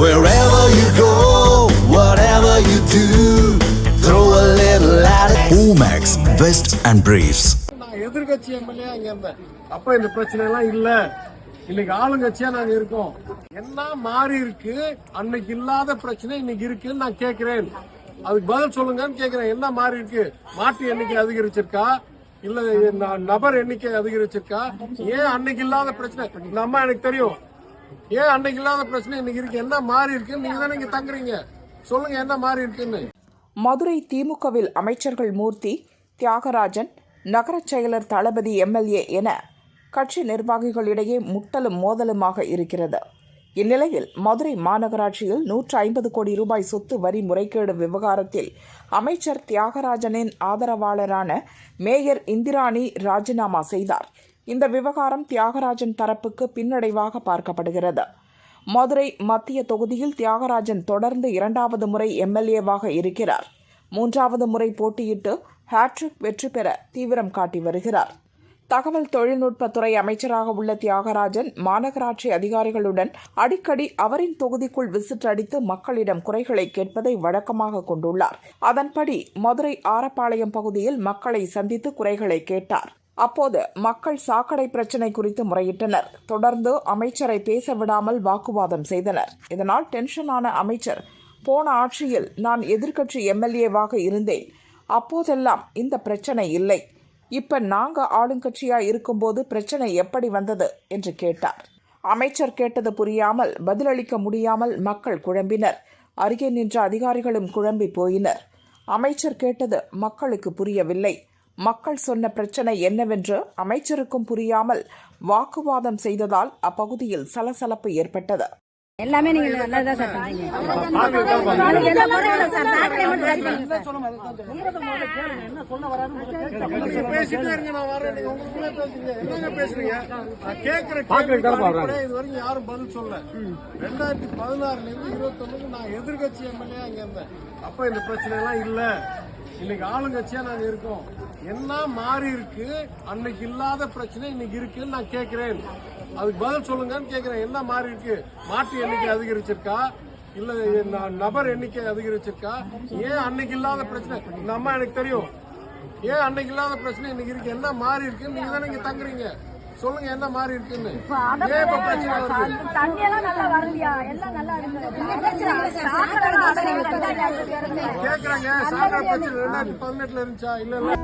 Wherever you go, whatever you do, throw a little attitude. Omax, Vest and Briefs. நான் எதிர்கட்சி MLA அங்க இருந்தேன். அப்ப இந்த பிரச்சனை எல்லாம் இல்ல. இன்னைக்கு ஆளுங்கட்சியா நாங்க இருக்கோம். என்ன மாறி இருக்கு? அன்னைக்கு இல்லாத பிரச்சனை இன்னைக்கு இருக்குன்னு நான் கேக்குறேன். அதுக்கு பதில் சொல்லுங்கன்னு கேக்குறேன். என்ன மாறி இருக்கு? மாட்டு எண்ணிக்கை அதிகரிச்சிருக்கா? இல்ல நபர் எண்ணிக்கை அதிகரிச்சிருக்கா? ஏன் அன்னைக்கு இல்லாத பிரச்சனை? இந்த அம்மா எனக்கு தெரியும். ஏன் அன்னைக்கு இல்லாத பிரச்சனை இன்னைக்கு இருக்கு? என்ன மாறி இருக்கு நீங்க தானே இங்க தங்குறீங்க? சொல்லுங்க என்ன மாறி இருக்குன்னு. மதுரை திமுகவில் அமைச்சர்கள் மூர்த்தி தியாகராஜன் நகரச் செயலர் தளபதி எம்எல்ஏ என கட்சி நிர்வாகிகளிடையே முட்டலும் மோதலுமாக இருக்கிறது. இந்நிலையில் மதுரை மாநகராட்சியில் நூற்று ஐம்பது கோடி ரூபாய் சொத்து வரி முறைகேடு விவகாரத்தில் அமைச்சர் தியாகராஜனின் ஆதரவாளரான மேயர் இந்திராணி ராஜினாமா செய்தார். இந்த விவகாரம் தியாகராஜன் தரப்புக்கு பின்னடைவாக பார்க்கப்படுகிறது. மதுரை மத்திய தொகுதியில் தியாகராஜன் தொடர்ந்து இரண்டாவது முறை எம்எல்ஏவாக இருக்கிறார். மூன்றாவது முறை போட்டியிட்டு ஹேட்ரிக் வெற்றி பெற தீவிரம் காட்டி வருகிறார். தகவல் தொழில்நுட்பத்துறை அமைச்சராக உள்ள தியாகராஜன் மாநகராட்சி அதிகாரிகளுடன் அடிக்கடி அவரின் தொகுதிக்குள் விசிட் அடித்து மக்களிடம் குறைகளை கேட்பதை வழக்கமாக கொண்டுள்ளார். அதன்படி மதுரை ஆரப்பாளையம் பகுதியில் மக்களை சந்தித்து குறைகளை கேட்டார். அப்போது மக்கள் சாக்கடை பிரச்சினை குறித்து முறையிட்டனர். தொடர்ந்து அமைச்சரை பேச விடாமல் வாக்குவாதம் செய்தனர். இதனால் டென்ஷனான அமைச்சர் போன ஆட்சியில் நான் எதிர்க்கட்சி எம்எல்ஏவாக இருந்தேன். அப்போதெல்லாம் இந்த பிரச்சனை இல்லை. இப்ப நாங்க ஆளுங்கட்சியா இருக்கும்போது பிரச்சனை எப்படி வந்தது? என்று கேட்டார். அமைச்சர் கேட்டது புரியாமல் பதிலளிக்க முடியாமல் மக்கள் குழம்பினர். அருகே நின்ற அதிகாரிகளும் குழம்பி போயினர். அமைச்சர் கேட்டது மக்களுக்கு புரியவில்லை. மக்கள் சொன்ன பிரச்சனை என்னவென்று அமைச்சருக்கும் புரியாமல் வாக்குவாதம் செய்ததால் அப்பகுதியில் சலசலப்பு ஏற்பட்டது. எல்லாமே நீங்க நல்லதா சார் யாரும் பதில் சொல்ல. ரெண்டாயிரத்தி பதினாறுல இருந்து இருபத்தொன்னுக்கு நான் எதிர்கட்சி எம்எல்ஏ அங்க இருந்தேன். அப்ப இந்த பிரச்சனை எல்லாம் இல்ல. இன்னைக்கு ஆளுங்கட்சியா நாங்க இருக்கோம். என்ன மாறி இருக்கு. அன்னைக்கு இல்லாத பிரச்சனை இன்னைக்கு இருக்குன்னு நான் கேக்குறேன். அதுக்கு பதில் சொல்லுங்கன்னு கேக்குறேன். என்ன மாறி இருக்கு. மாட்டு எண்ணிக்கை அதிகரிச்சிருக்கா? இல்ல நபர் எண்ணிக்கை அதிகரிச்சிருக்கா? ஏன் அன்னைக்கு இல்லாத பிரச்சனை? இந்த அம்மா எனக்கு தெரியும். ஏன் அன்னைக்கு இல்லாத பிரச்சனை இன்னைக்கு இருக்கு? என்ன மாறி இருக்கு. நீங்க தானே இங்க தங்குறீங்க. சொல்லுங்க என்ன மாறி இருக்குன்னு. ஏன் இப்ப பிரச்சனை வருது? தண்ணி எல்லாம் நல்லா வருதியா எல்லாம் நல்லா இருக்கு. சாக்கடை கேக்குறாங்க சாக்கடை பிரச்சனை ரெண்டாயிரத்தி பதினெட்டுல இருந்துச்சா? இல்ல இல்ல.